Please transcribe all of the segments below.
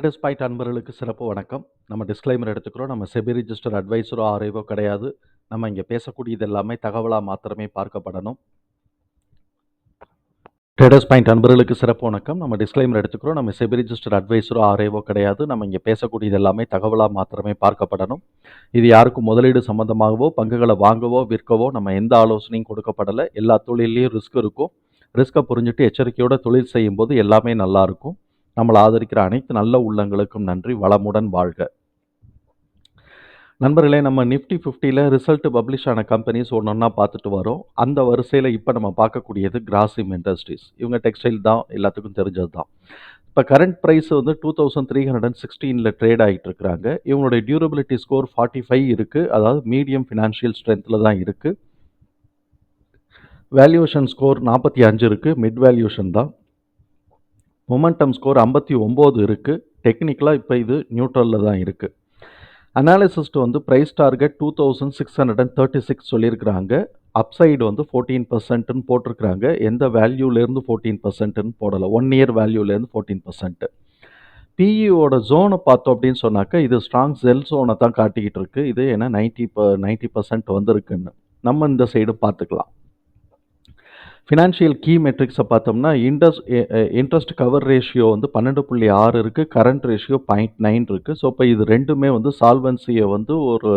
Traders point அன்பர்களுக்கு சிறப்பு வணக்கம். நம்ம டிஸ்க்ளைமர் எடுத்துக்கிறோம். நம்ம செபி ரிஜிஸ்டர் அட்வைஸரோ ஆர்ஐவோ கிடையாது. நம்ம இங்கே பேசக்கூடியது எல்லாமே தகவலாக மாத்திரமே பார்க்கப்படணும். ட்ரேடர்ஸ் பாயிண்ட் அன்பர்களுக்கு சிறப்பு வணக்கம். நம்ம டிஸ்க்ளைமர் எடுத்துக்கிறோம். நம்ம செபி ரிஜிஸ்டர் அட்வைஸரோ ஆர்ஐவோ கிடையாது. நம்ம இங்கே பேசக்கூடியது எல்லாமே தகவலாக மாத்திரமே பார்க்கப்படணும். இது யாருக்கும் முதலீடு சம்பந்தமாகவோ பங்குகளை வாங்கவோ விற்கவோ நம்ம எந்த ஆலோசனையும் கொடுக்கப்படலை. எல்லா தொழிலையும் ரிஸ்க் இருக்கும். ரிஸ்க்கை புரிஞ்சுட்டு எச்சரிக்கையோட தொழில் செய்யும்போது எல்லாமே நல்லாயிருக்கும் நம்மளை ஆதரிக்கிற அனைத்து நல்ல உள்ளங்களுக்கும் நன்றி வளமுடன் வாழ்க. நண்பர்களே நம்ம நிஃப்டி ஃபிஃப்டியில் ரிசல்ட் பப்ளிஷ் ஆன கம்பெனிஸ் ஒன்று ஒன்றா பார்த்துட்டு வரோம். அந்த வரிசையில் இப்போ நம்ம பார்க்கக்கூடியது கிராசிம் இண்டஸ்ட்ரீஸ். இவங்க டெக்ஸ்டைல் தான் எல்லாத்துக்கும் தெரிஞ்சது தான். இப்போ கரண்ட் ப்ரைஸ் வந்து two thousand three hundred and சிக்ஸ்டீனில் trade ஆகிட்டு இருக்கிறாங்க. இவங்களுடைய டியூரபிலிட்டி ஸ்கோர் ஃபார்ட்டி ஃபைவ் இருக்குது அதாவது மீடியம் ஃபினான்ஷியல் ஸ்ட்ரென்த்தில் தான் இருக்குது வேல்யூஷன் ஸ்கோர் நாற்பத்தி அஞ்சு இருக்குது மிட் வேல்யூஷன் தான். மொமெண்டம் ஸ்கோர் ஐம்பத்தி ஒம்பது இருக்குது டெக்னிக்கலாக இப்போ இது நியூட்ரலில் தான் இருக்குது அனாலிசிஸ்ட் வந்து price target two thousand six hundred and thirty six சொல்லியிருக்கிறாங்க. அப்சைடு வந்து ஃபோர்டீன் பர்சன்ட்னு போட்டிருக்கிறாங்க. எந்த வேல்யூலேருந்து ஃபோர்டீன் பர்சன்ட்னு போடலை. ஒன் இயர் வேல்யூலேருந்து ஃபோர்டீன் பர்சன்ட்டு பிஇஓட ஜோனை பார்த்தோம் அப்படின்னு சொன்னாக்கா இது ஸ்ட்ராங் செல் ஜோனை தான் காட்டிக்கிட்டு இருக்குது இது ஏன்னா நைன்ட்டி ப நைன்ட்டி பர்சன்ட் வந்திருக்குன்னு. நம்ம இந்த சைடு பார்த்துக்கலாம். ஃபினான்ஷியல் கீ மெட்ரிக்ஸை பார்த்தோம்னா இன்ட்ரெஸ்ட் இன்ட்ரெஸ்ட் கவர் ரேஷியோ வந்து பன்னெண்டு புள்ளி ஆறு இருக்குது கரண்ட் ரேஷியோ பாயிண்ட் நைன் இருக்குது ஸோ இப்போ இது ரெண்டுமே வந்து சால்வன்சியை வந்து ஒரு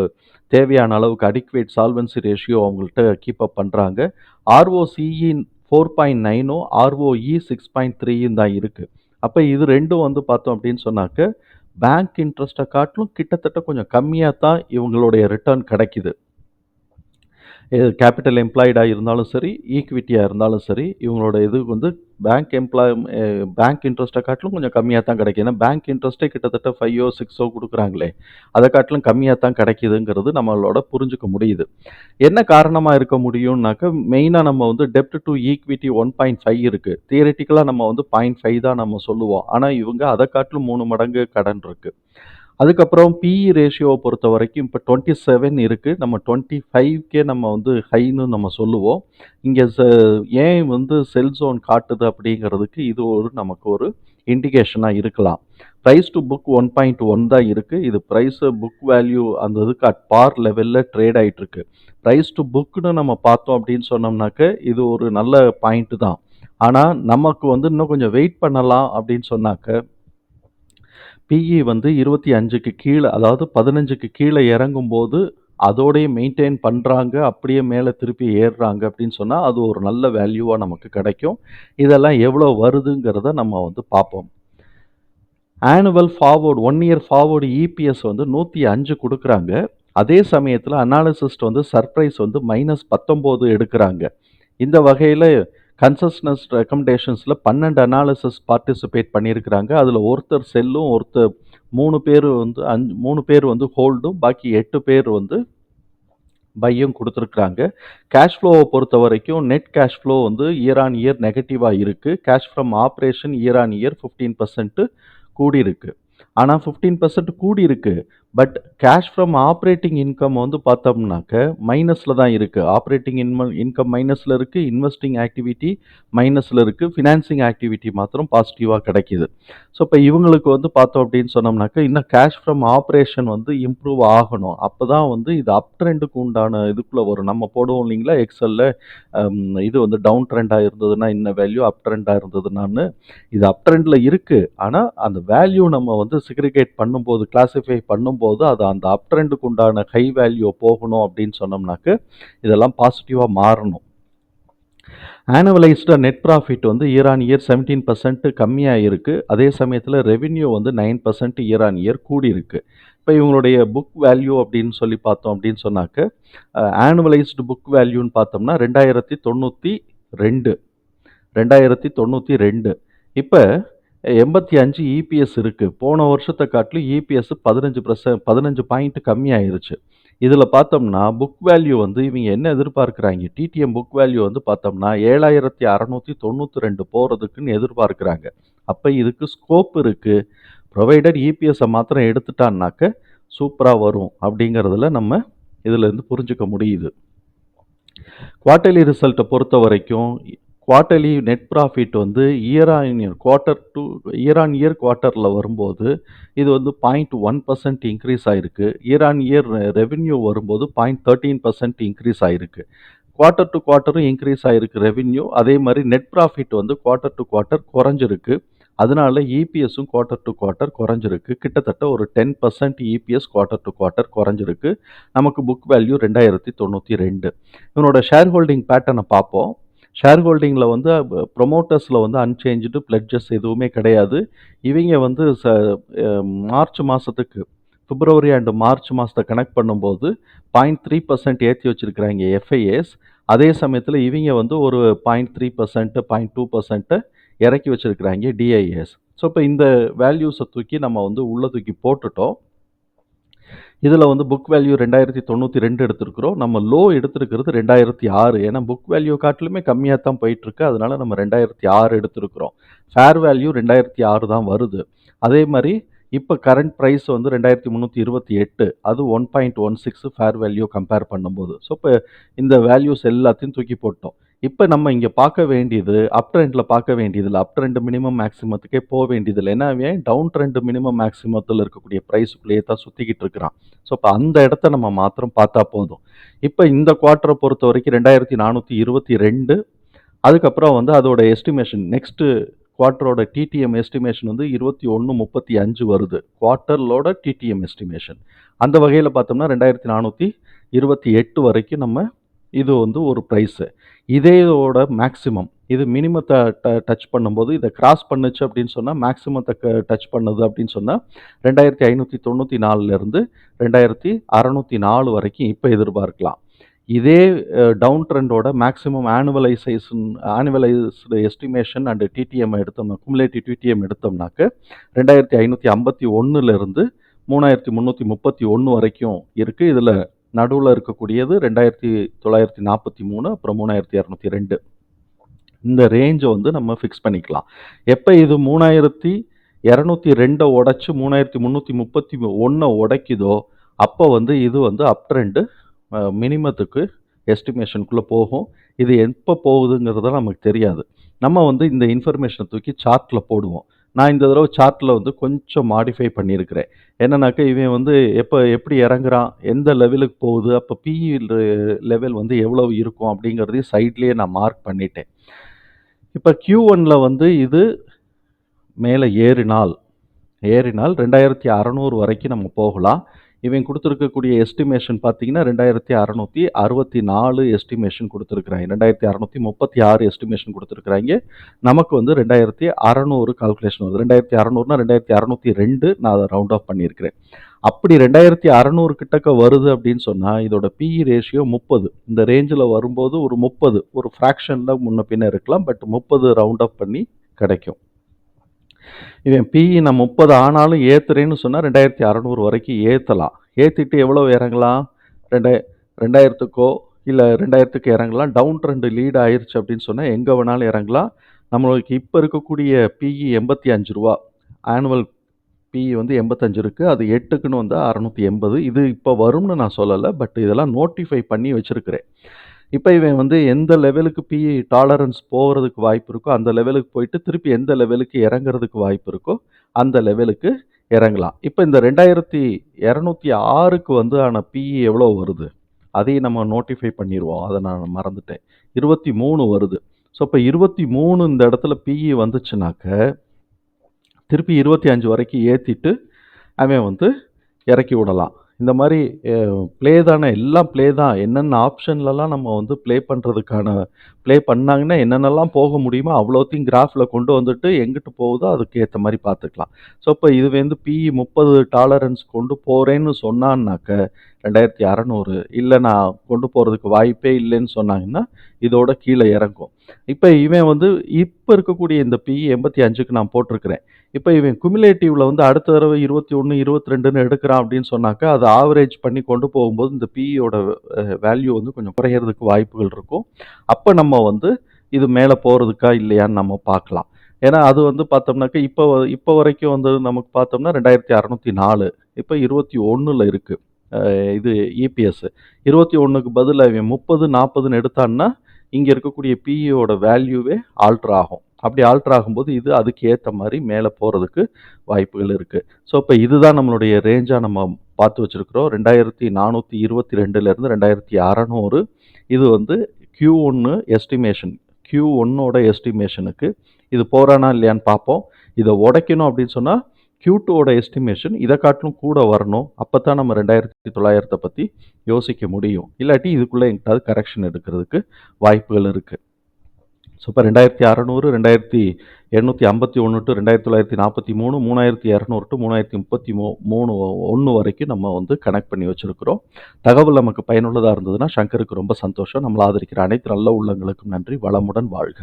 தேவையான அளவுக்கு அடிக்குவேட் சால்வன்சி ரேஷியோ அவங்கள்ட்ட கீப் அப் பண்ணுறாங்க ஆர்ஓசிஇ ஃபோர் பாயிண்ட் நைனும் ஆர்ஓஇ சிக்ஸ் பாயிண்ட் த்ரீயும் தான் இருக்குது அப்போ இது ரெண்டும் வந்து பார்த்தோம் அப்படின்னு சொன்னாக்க பேங்க் இன்ட்ரெஸ்ட்டை காட்டிலும் கிட்டத்தட்ட கொஞ்சம் கம்மியாக தான் இவங்களுடைய ரிட்டர்ன் கிடைக்குது. கேபிட்டல் எம்ப்ளாய்டாக இருந்தாலும் சரி ஈக்விட்டியாக இருந்தாலும் சரி இவங்களோட இது வந்து பேங்க் எம்ப்ளாய் பேங்க் இன்ட்ரெஸ்ட்டை காட்டிலும் கொஞ்சம் கம்மியாக தான் கிடைக்கும். ஏன்னா பேங்க் இன்ட்ரெஸ்ட்டே கிட்டத்தட்ட ஃபைவோ சிக்ஸோ கொடுக்குறாங்களே. அதை காட்டிலும் கம்மியாக தான் கிடைக்கிதுங்கிறது நம்மளோட புரிஞ்சுக்க முடியுது. என்ன காரணமாக இருக்க முடியும்னாக்க மெயினாக நம்ம வந்து டெப்ட் to equity one point five இருக்குது தியரிட்டிக்கலாக நம்ம வந்து பாயிண்ட் ஃபைவ் தான் நம்ம சொல்லுவோம். ஆனால் இவங்க அதை காட்டிலும் மூணு மடங்கு கடன் இருக்குது அதுக்கப்புறம் பிஇ ரேஷியோவை பொறுத்த வரைக்கும் இப்போ டுவெண்ட்டி செவன் இருக்குது நம்ம டுவெண்ட்டி ஃபைவ்க்கே நம்ம வந்து ஹைன்னு நம்ம சொல்லுவோம். இங்கே ஏன் வந்து செல் ஜோன் காட்டுது அப்படிங்கிறதுக்கு இது ஒரு நமக்கு ஒரு இண்டிகேஷனாக இருக்கலாம். Price to book one point one தான் இருக்குது இது ப்ரைஸு புக் வேல்யூ அந்த இதுக்கு அட் பார் லெவலில் ட்ரேட் ஆகிட்டுருக்கு ப்ரைஸ் டு புக்குன்னு நம்ம பார்த்தோம் அப்படின்னு சொன்னோம்னாக்க இது ஒரு நல்ல பாயிண்ட்டு தான். ஆனால் நமக்கு வந்து இன்னும் கொஞ்சம் வெயிட் பண்ணலாம் அப்படின்னு சொன்னாக்க பிஇ வந்து இருபத்தி அஞ்சுக்கு கீழே அதாவது பதினஞ்சுக்கு கீழே இறங்கும்போது அதோடய மெயின்டைன் பண்ணுறாங்க அப்படியே மேலே திருப்பி ஏறுறாங்க அப்படின்னு சொன்னால் அது ஒரு நல்ல வேல்யூவாக நமக்கு கிடைக்கும். இதெல்லாம் எவ்வளோ வருதுங்கிறத நம்ம வந்து பார்ப்போம். Annual forward one year forward EPS வந்து நூற்றி அஞ்சு கொடுக்குறாங்க. அதே சமயத்தில் அனாலிசிஸ்ட் வந்து சர்ப்ரைஸ் வந்து மைனஸ் பத்தொம்போது எடுக்கிறாங்க. இந்த வகையில் கன்சஸ்னஸ் ரெக்கமெண்டேஷன்ஸில் பன்னெண்டு அனாலிசிஸ் பார்ட்டிசிபேட் பண்ணியிருக்கிறாங்க. அதில் ஒருத்தர் செல்லும் ஒருத்தர் மூணு பேர் வந்து அஞ்சு மூணு பேர் வந்து ஹோல்டும் பாக்கி எட்டு பேர் வந்து பையும் கொடுத்துருக்குறாங்க. கேஷ் ஃப்ளோவை பொறுத்த வரைக்கும் நெட் கேஷ் ஃப்ளோ வந்து இயர் ஆன் இயர் நெகட்டிவாக இருக்குது cash from operation year on year fifteen percent கூடியிருக்கு. ஆனால் fifteen percent கூடியிருக்கு. But cash from operating income வந்து பார்த்தோம்னாக்க மைனஸில் தான் இருக்குது ஆப்ரேட்டிங் இன்ம இன்கம் மைனஸில் இருக்குது இன்வெஸ்டிங் ஆக்டிவிட்டி மைனஸில் இருக்குது ஃபினான்சிங் ஆக்டிவிட்டி மாத்திரம் பாசிட்டிவாக கிடைக்கிது. ஸோ இப்போ இவங்களுக்கு வந்து பார்த்தோம் அப்படின்னு சொன்னோம்னாக்க இன்னும் கேஷ் ஃப்ரம் ஆப்ரேஷன் வந்து இம்ப்ரூவ் ஆகணும். அப்போ தான் வந்து இது அப் ட்ரெண்டுக்கு உண்டான இதுக்குள்ளே வரும். நம்ம போடுவோம் இல்லைங்களா? எக்ஸலில் இது வந்து டவுன் ட்ரெண்டாக இருந்ததுன்னா இன்ன வேல்யூ அப் ட்ரெண்டாக இருந்ததுனான்னு இது அப் ட்ரெண்டில் இருக்குது ஆனால் அந்த வேல்யூ நம்ம வந்து சிக்ரிகேட் பண்ணும்போது கிளாஸிஃபை பண்ணும்போது அது அந்த அப் ட்ரெண்டுக்கு உண்டான ஹை வேல்யூ போகணும் அப்படின்னு சொன்னோம்னாக்கு இதெல்லாம் பாசிட்டிவாக மாறணும். ஆனுவலைஸ்டாக நெட் ப்ராஃபிட் வந்து year on year seventeen percent கம்மியாக இருக்குது அதே சமயத்தில் ரெவின்யூ வந்து nine percent year on year கூடி இருக்குது இப்போ இவங்களுடைய புக் வேல்யூ அப்படின்னு சொல்லி பார்த்தோம் அப்படின்னு சொன்னாக்க ஆனுவலைஸ்டு புக் வேல்யூன்னு பார்த்தோம்னா ரெண்டாயிரத்தி தொண்ணூற்றி ரெண்டு. ரெண்டாயிரத்தி தொண்ணூற்றி ரெண்டு. இப்போ எண்பத்தி அஞ்சு இபிஎஸ் இருக்குது போன வருஷத்தை காட்டிலும் இபிஎஸ் பதினஞ்சு பர்சன்ட் பதினஞ்சு பாயிண்ட் கம்மியாயிருச்சு. இதில் பார்த்தோம்னா புக் வேல்யூ வந்து இவங்க என்ன எதிர்பார்க்குறாங்க? டிடிஎம் புக் வேல்யூ வந்து பார்த்தோம்னா ஏழாயிரத்தி அறநூற்றி தொண்ணூற்றி ரெண்டு போகிறதுக்குன்னு எதிர்பார்க்குறாங்க. அப்போ இதுக்கு ஸ்கோப் இருக்குது ப்ரொவைடட் இபிஎஸ்ஸை மாத்திரம் எடுத்துட்டான்னாக்க சூப்பராக வரும் அப்படிங்கிறதுல நம்ம இதிலேருந்து புரிஞ்சுக்க முடியுது. குவார்ட்டர்லி ரிசல்ட்டை பொறுத்த வரைக்கும் குவார்ட்டர்லி நெட் ப்ராஃபிட் வந்து year on year quarter to year on year குவார்ட்டரில் வரும்போது இது வந்து பாயிண்ட் ஒன் பர்சன்ட் இன்க்ரீஸ் ஆயிருக்கு. இயர் ஆன் இயர் ரெவென்யூ வரும்போது பாயிண்ட் தேர்ட்டீன் பர்சன்ட் இன்க்ரீஸ் ஆகிருக்கு குவார்ட்டர் டு குவார்ட்டரும் இன்க்ரீஸ் ஆகிருக்கு ரெவென்யூ அதே மாதிரி நெட் ப்ராஃபிட் வந்து குவார்ட்டர் டு குவார்ட்டர் குறைஞ்சிருக்கு. அதனால இபிஎஸும் குவார்ட்டர் டு குவார்ட்டர் குறைஞ்சிருக்கு. கிட்டத்தட்ட ஒரு ten percent EPS quarter to quarter குறைஞ்சிருக்கு. நமக்கு புக் வேல்யூ ரெண்டாயிரத்தி தொண்ணூற்றி ரெண்டு. இவனோட ஷேர் ஹோல்டிங் பேட்டர்னை பார்ப்போம். ஷேர் ஹோல்டிங்கில் வந்து ப்ரொமோட்டர்ஸில் வந்து அன்சேஞ்சு பிளட்ஜஸ் எதுவுமே கிடையாது. இவங்க வந்து ச மார்ச் மாதத்துக்கு பிப்ரவரி அண்டு மார்ச் மாதத்தை கனெக்ட் பண்ணும்போது பாயிண்ட் த்ரீ பர்சன்ட் ஏற்றி வச்சுருக்கிறாங்க எஃப்ஐஎஸ் அதே சமயத்தில் இவங்க வந்து ஒரு point three percent point two percent இறக்கி வச்சுருக்கிறாங்க டிஐஎஸ் ஸோ இப்போ இந்த வேல்யூஸை தூக்கி நம்ம வந்து உள்ளே தூக்கி போட்டுட்டோம். இதில் வந்து புக் வேல்யூ ரெண்டாயிரத்தி தொண்ணூற்றி ரெண்டு எடுத்திருக்கிறோம். நம்ம லோ எடுத்திருக்கிறது ரெண்டாயிரத்தி ஆறு. ஏன்னா புக் வேல்யூ காட்டிலுமே கம்மியாக தான் போயிட்டுருக்கு. அதனால நம்ம ரெண்டாயிரத்தி ஆறு எடுத்திருக்கிறோம். ஃபேர் வேல்யூ ரெண்டாயிரத்தி ஆறு தான் வருது. அதே மாதிரி இப்போ கரண்ட் ப்ரைஸ் வந்து ரெண்டாயிரத்தி முந்நூற்றி இருபத்தி எட்டு. அது one point one six fair value compare பண்ணும்போது. ஸோ இப்போ இந்த வேல்யூஸ் எல்லாத்தையும் தூக்கி போட்டோம். இப்போ நம்ம இங்கே பார்க்க வேண்டியது அப் ட்ரெண்டில் பார்க்க வேண்டியதில்லை. அப் ட்ரெண்ட் மினிமம் மேக்ஸிமத்துக்கே போக வேண்டியதில்லை. ஏன்னா ஏன் டவுன் ட்ரெண்ட் மினிமம் மேக்ஸிமத்தில் இருக்கக்கூடிய ப்ரைஸுக்குள்ளேயே தான் சுற்றிக்கிட்டு இருக்கிறான். ஸோ இப்போ அந்த இடத்த நம்ம மாத்திரம் பார்த்தா போதும். இப்போ இந்த குவார்ட்டரை பொறுத்த வரைக்கும் ரெண்டாயிரத்தி நானூற்றி இருபத்தி ரெண்டு அதுக்கப்புறம் வந்து அதோட எஸ்டிமேஷன் நெக்ஸ்ட்டு குவார்ட்டரோட டிடிஎம் எஸ்டிமேஷன் வந்து இருபத்தி ஒன்று முப்பத்தி அஞ்சு வருது. குவார்ட்டர்லோட டிடிஎம் எஸ்டிமேஷன் அந்த வகையில் பார்த்தோம்னா ரெண்டாயிரத்தி நானூற்றி இருபத்தி எட்டு வரைக்கும் நம்ம இது வந்து ஒரு ப்ரைஸு இதே இதோட மேக்ஸிமம் இது மினிமத்தை டச் பண்ணும்போது இதை கிராஸ் பண்ணுச்சு அப்படின்னு சொன்னால் மேக்ஸிமத்தை டச் பண்ணுது அப்படின்னு சொன்னால் ரெண்டாயிரத்தி ஐநூற்றி தொண்ணூற்றி நாலுலேருந்து ரெண்டாயிரத்தி அறநூற்றி நாலு வரைக்கும் இப்போ எதிர்பார்க்கலாம். இதே down ட்ரெண்டோட maximum annualization annualized estimation and TTM எடுத்தோம்னா குமுலேட்டிவ் டிடிஎம் எடுத்தோம்னாக்க ரெண்டாயிரத்தி ஐநூற்றி ஐம்பத்தி ஒன்றுலேருந்து மூணாயிரத்தி முந்நூற்றி முப்பத்தி ஒன்று வரைக்கும் இருக்குது இதில் நடுவில் இருக்கக்கூடியது ரெண்டாயிரத்தி தொள்ளாயிரத்தி நாற்பத்தி மூணு அப்புறம் மூணாயிரத்தி இரநூத்தி ரெண்டு. இந்த ரேஞ்சை வந்து நம்ம ஃபிக்ஸ் பண்ணிக்கலாம். எப்போ இது மூணாயிரத்தி இரநூத்தி ரெண்டை உடச்சி மூணாயிரத்தி முந்நூற்றி முப்பத்தி ஒன்றை உடைக்குதோ அப்போ வந்து இது வந்து அப் ட்ரெண்டு மினிமத்துக்கு எஸ்டிமேஷனுக்குள்ளே போகும். இது எப்போ போகுதுங்கிறத நமக்கு தெரியாது. நம்ம வந்து இந்த இன்ஃபர்மேஷனை தூக்கி சார்ட்டில் போடுவோம். நான் இந்த தடவை சார்ட்டில் வந்து கொஞ்சம் மாடிஃபை பண்ணியிருக்கிறேன். என்னன்னாக்கா இவன் வந்து எப்போ எப்படி இறங்குறான் எந்த லெவலுக்கு போகுது அப்போ பிஇ லெவல் வந்து எவ்வளவு இருக்கும் அப்படிங்கிறதையும் சைட்லேயே நான் மார்க் பண்ணிட்டேன். இப்போ கியூ ஒனில் வந்து இது மேலே ஏறினால் ஏறினால் ரெண்டாயிரத்தி அறநூறு வரைக்கும் நம்ம போகலாம். இவன் கொடுத்துருக்கக்கூடிய எஸ்டிமேஷன் பார்த்தீங்கன்னா ரெண்டாயிரத்தி அறநூற்றி அறுபத்தி நாலு எஸ்டிமேஷன் கொடுத்துருக்குறாங்க. ரெண்டாயிரத்தி அறநூற்றி முப்பத்தி ஆறு எஸ்டிமேஷன் கொடுத்துருக்குறாங்க. நமக்கு வந்து ரெண்டாயிரத்தி அறநூறு கால்குலேஷன் வருது. ரெண்டாயிரத்தி அறநூறுனா ரெண்டாயிரத்தி அறநூற்றி ரெண்டு நான் அதை ரவுண்ட் ஆஃப் பண்ணியிருக்கிறேன். அப்படி ரெண்டாயிரத்தி அறநூறு கிட்டக்க வருது அப்படின்னு சொன்னால் இதோட பிஇ ரேஷியோ முப்பது. இந்த ரேஞ்சில் வரும்போது ஒரு முப்பது. ஒரு ஃப்ராக்ஷனில் முன்ன பின்ன இருக்கலாம் பட் முப்பது ரவுண்ட் ஆஃப் பண்ணி கிடைக்கும். இவன் பிஇ நான் முப்பது ஆனாலும் ஏற்றுறேன்னு சொன்னால் ரெண்டாயிரத்தி அறநூறு வரைக்கும் ஏற்றலாம் ஏற்றிட்டு எவ்வளோ இறங்கலாம் ரெண்டாய ரெண்டாயிரத்துக்கோ இல்லை ரெண்டாயிரத்துக்கு இறங்கலாம். டவுன் ட்ரெண்டு லீட் ஆயிடுச்சு அப்படின்னு சொன்னால் எங்கே வேணாலும் இறங்கலாம். நம்மளுக்கு இப்போ இருக்கக்கூடிய பிஇ எண்பத்தி அஞ்சு ரூபா. ஆனுவல் பிஇ வந்து எண்பத்தஞ்சு இருக்குது அது எட்டுக்குன்னு வந்து அறநூற்றி எண்பது. இது இப்போ வரும்னு நான் சொல்லலை. பட் இதெல்லாம் நோட்டிஃபை பண்ணி வச்சுருக்கிறேன். இப்போ இவன் வந்து எந்த லெவலுக்கு பிஇ டாலரன்ஸ் போகிறதுக்கு வாய்ப்பு இருக்கோ அந்த லெவலுக்கு போயிட்டு திருப்பி எந்த லெவலுக்கு இறங்குறதுக்கு வாய்ப்பு இருக்கோ அந்த லெவலுக்கு இறங்கலாம். இப்போ இந்த ரெண்டாயிரத்தி இரநூத்தி ஆறுக்கு வந்து ஆனால் பிஇ எவ்வளோ வருது? அதையும் நம்ம நோட்டிஃபை பண்ணிடுவோம் அதை நான் மறந்துட்டேன். இருபத்தி மூணு வருது. ஸோ இப்போ இருபத்தி மூணு இந்த இடத்துல பிஇ வந்துச்சுனாக்க திருப்பி இருபத்தி அஞ்சு வரைக்கும் ஏற்றிட்டு அவன் வந்து இறக்கி விடலாம். இந்த மாதிரி ப்ளே தானே எல்லாம் ப்ளே தான். என்னென்ன ஆப்ஷன்லலாம் நம்ம வந்து ப்ளே பண்ணுறதுக்கான ப்ளே பண்ணாங்கன்னா என்னென்னலாம் போக முடியுமோ அவ்வளோத்தையும் கிராஃபில் கொண்டு வந்துட்டு எங்கிட்டு போகுதோ அதுக்கு ஏற்ற மாதிரி பார்த்துக்கலாம் ஸோ இப்போ இது வந்து பிஇ முப்பது டாலரன்ஸ் கொண்டு போகிறேன்னு சொன்னான்னாக்க ரெண்டாயிரத்தி அறநூறு இல்லை நான் கொண்டு போகிறதுக்கு வாய்ப்பே இல்லைன்னு சொன்னாங்கன்னா இதோட கீழே இறங்கும். இப்போ இவன் வந்து இப்போ இருக்கக்கூடிய இந்த பிஇ எண்பத்தி அஞ்சுக்கு நான் போட்டிருக்கிறேன். இப்போ இவன் குமுலேட்டிவ்ல வந்து அடுத்த தடவை இருபத்தி ஒன்று இருபத்தி ரெண்டுன்னு எடுக்கிறான் அப்படின்னு சொன்னாக்கா அதை ஆவரேஜ் பண்ணி கொண்டு போகும்போது இந்த பிஇயோட வேல்யூ வந்து கொஞ்சம் குறையிறதுக்கு வாய்ப்புகள் இருக்கும். அப்போ நம்ம வந்து இது மேலே போகிறதுக்கா இல்லையான்னு நம்ம பார்க்கலாம். ஏன்னா அது வந்து பார்த்தோம்னாக்கா இப்போ இப்போ வரைக்கும் வந்து நமக்கு பார்த்தோம்னா ரெண்டாயிரத்தி அறநூற்றி நாலு இப்போ இருபத்தி ஒன்றில் இருக்குது இது இபிஎஸ் இருபத்தி ஒன்றுக்கு பதிலாக இவன் முப்பது நாற்பதுன்னு எடுத்தான்னா இங்கே இருக்கக்கூடிய பிஇயோட வேல்யூவே ஆல்ட்ரு ஆகும். அப்படி ஆல்ட்ரு ஆகும்போது இது அதுக்கு ஏற்ற மாதிரி மேலே போகிறதுக்கு வாய்ப்புகள் இருக்குது ஸோ இப்போ இதுதான் நம்மளுடைய ரேஞ்சாக நம்ம பார்த்து வச்சுருக்கிறோம். ரெண்டாயிரத்தி நானூற்றி இருபத்தி ரெண்டுலேருந்து ரெண்டாயிரத்தி அறநூறு. இது வந்து கியூ ஒன்று எஸ்டிமேஷன் கியூ ஒன்னோட எஸ்டிமேஷனுக்கு இது போகிறானா இல்லையான்னு பார்ப்போம். இதை உடைக்கணும் அப்படின்னு சொன்னால் கியூட்டோட எஸ்டிமேஷன் இதை காட்டிலும் கூட வரணும். அப்போ தான் நம்ம ரெண்டாயிரத்தி தொள்ளாயிரத்தை பற்றி யோசிக்க முடியும். இல்லாட்டி இதுக்குள்ளே எங்கிட்டாவது கரெக்ஷன் எடுக்கிறதுக்கு வாய்ப்புகள் இருக்குது ஸோ இப்போ ரெண்டாயிரத்தி அறநூறு ரெண்டாயிரத்தி எண்ணூற்றி ஐம்பத்தி ஒன்று டு ரெண்டாயிரத்தி தொள்ளாயிரத்தி நாற்பத்தி மூணு மூணாயிரத்தி இரநூறு டு மூணாயிரத்தி முப்பத்தி மூ மூணு ஒன்று வரைக்கும் நம்ம வந்து கனெக்ட் பண்ணி வச்சுருக்கிறோம். தகவல் நமக்கு பயனுள்ளதாக இருந்ததுன்னா சங்கருக்கு ரொம்ப சந்தோஷம். நம்மளை ஆதரிக்கிற அனைத்து நல்ல உள்ளங்களுக்கும் நன்றி. வளமுடன் வாழ்க.